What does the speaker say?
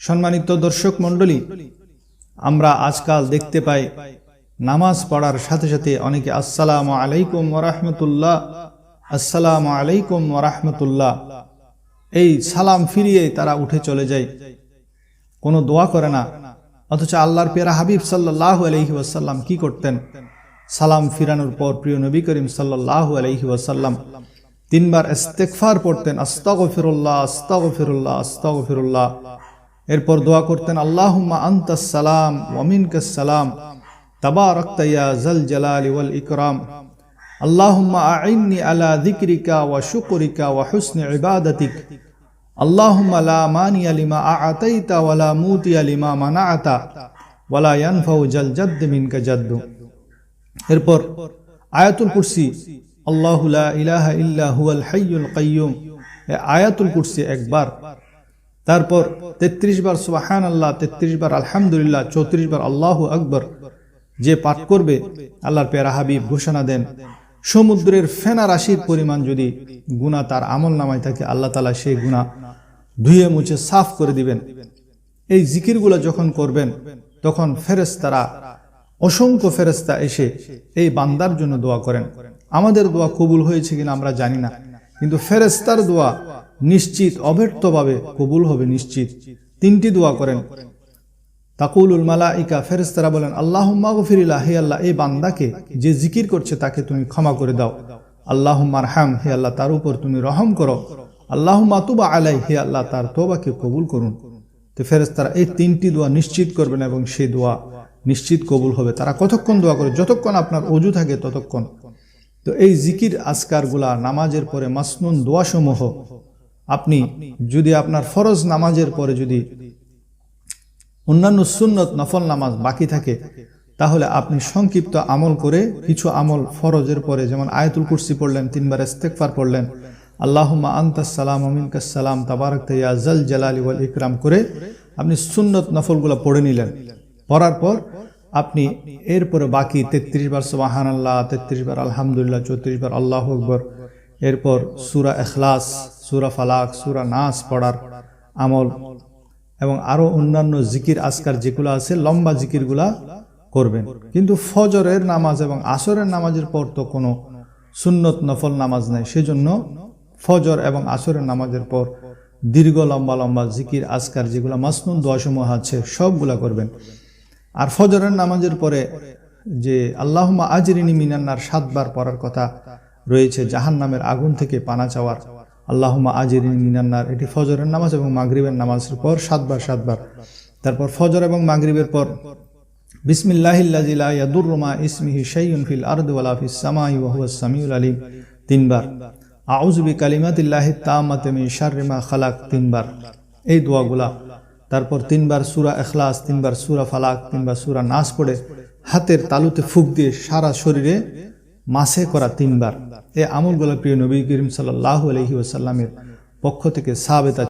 সম্মানিত দর্শক মণ্ডলী, আমরা আজকাল দেখতে পাই নামাজ পড়ার সাথে সাথে অনেকে আসসালামু আলাইকুম ওরহমতুল্লাহ আসসালামু আলাইকুম ওরহমতুল্লাহ এই সালাম ফিরিয়ে তারা উঠে চলে যায়। কোনো দোয়া করে না। অথচ আল্লাহর পেরা হাবিব সাল্লাহ আলহি ওয়াসাল্লাম কি করতেন? সালাম ফিরানোর পর প্রিয় নবী করিম সাল্লাহ আলহি ওয়াসাল্লাম তিনবার ইস্তেকফার পড়তেন আস্তাগ ফিরুল্লাহ আস্তাগ ফিরুল্লাহ আস্তাগ ফিরুল্লাহ এরপর দোয়া করতেন, আল্লাহুম্মা আন্তাস সালাম ওয়ামিনকাস সালাম, তাবারাকতা ইয়া জাল জালালি ওয়াল ইকরাম, আল্লাহুম্মা আইন্নি আলা যিকরিকা ওয়া শুকরিকা ওয়া হুসনি ইবাদাতিক, আল্লাহুম্মা লা মানিয়া লিমা আ'তাইতা ওয়া লা মুতিয়া লিমা মানাআতা ওয়া লা ইয়ানফাউ জাল জাদ্দ মিনকা জাদ্দু। এরপর আয়াতুল কুরসি, আল্লাহু লা ইলাহা ইল্লা হুয়াল হাইয়ুল কাইয়ুম এই আয়াতুল কুরসি একবার তারপর 33 বার সুবাহান আল্লাহ তেত্রিশ বার আলহামদুলিল্লাহ, চৌত্রিশ বার আল্লাহ আকবর যে পাঠ করবে, আল্লাহর পেরা হাবিব ঘোষণা দেন। সমুদ্রের ফেনা রাশির পরিমাণ যদি গুণা তার আমল নামায় থাকে, আল্লাহ তালা সেই গুণা ধুয়ে মুছে সাফ করে দিবেন। এই জিকিরগুলো যখন করবেন, তখন ফেরেস্তারা অসংখ্য ফেরেস্তা এসে এই বান্দার জন্য দোয়া করেন। আমাদের দোয়া কবুল হয়েছে কিনা আমরা জানি না, কিন্তু ফেরেস্তার দোয়া নিশ্চিত, অব্যর্থভাবে কবুল হবে নিশ্চিত। তিনটি দোয়া করেন। তাকুলুল মালাইকা ফেরেস্তারা বলেন আল্লাহ মাগফিরিল্লাহ হে আল্লাহ, এই বান্দাকে যে জিকির করছে তাকে তুমি ক্ষমা করে দাও। আল্লাহ মারহাম হে আল্লাহ, তার উপর তুমি রহম করো। আল্লাহ মাতুবা আলাই হে আল্লাহ, তার তোবাকে কবুল করুন। তো ফেরেস্তারা এই তিনটি দোয়া নিশ্চিত করবেন এবং সেই দোয়া নিশ্চিত কবুল হবে। তারা কতক্ষণ দোয়া করে? যতক্ষণ আপনার অজু থাকে ততক্ষণ। তো এই জিকির আজকারগুলা নামাজের পরে মাসনুন দোয়াসমূহ আপনি যদি আপনার ফরজ নামাজের পরে যদি অন্যান্য সুন্নত নফল নামাজ বাকি থাকে, তাহলে আপনি সংক্ষিপ্ত আমল করে কিছু আমল ফরজের পরে, যেমন আয়াতুল কুরসি পড়লেন, তিনবার ইস্তেকফার পড়লেন, আল্লাহুম্মা আন্তাস সালাম আমিনকাস সালাম তাবারক তাইয়া জাল জালালি ওয়াল ইকরাম করে আপনি সুন্নত নফলগুলো পড়ে নিলেন। পড়ার পর আপনি এরপরে বাকি তেত্রিশ বার সুবাহান আল্লাহ তেত্রিশ বার আলহামদুলিল্লাহ, চৌত্রিশ বার আল্লাহ আকবর এরপর সুরা এখলাস সুরা ফালাক, সুরা নাস পড়ার আমল এবং আরও অন্যান্য জিকির আজকার যেগুলো আছে, লম্বা জিকিরগুলা করবেন। কিন্তু ফজরের নামাজ এবং আসরের নামাজের পর তো কোনো সুন্নত নফল নামাজ নাই। সেজন্য ফজর এবং আসরের নামাজের পর দীর্ঘ, লম্বা লম্বা জিকির আজকার যেগুলো মাসনুন দোয়াসমূহ আছে, সবগুলা করবেন। আর ফজরের নামাজের পরে যে আল্লাহমা আজরিনী মিনান্নার সাতবার পড়ার কথা রয়েছে জাহান নামের আগুন থেকে পানা চাওয়ার। আল্লাহমা আজরিনী মিনান্নার এটি ফজরের নামাজ এবং মাগরিবের নামাজের পর সাতবার সাতবার। তারপর ফজর এবং মাগরিবের পর ইসমিহি শাইউন ফিল ফিস সামাই সামিউল আলিম। তিনবার। খালাক। তিনবার। এই দোয়াগুলা। তারপর তিনবার সূরা ইখলাস, তিনবার সূরা ফালাক, তিনবার সূরা নাস পড়ে হাতের তালুতে ফুক দিয়ে সারা শরীরে মাসে করা তিনবার। এ আমলগুলো প্রিয় নবী করিম সাল্লাহ আলহি ওসাল্লামের পক্ষ থেকে সাবেতা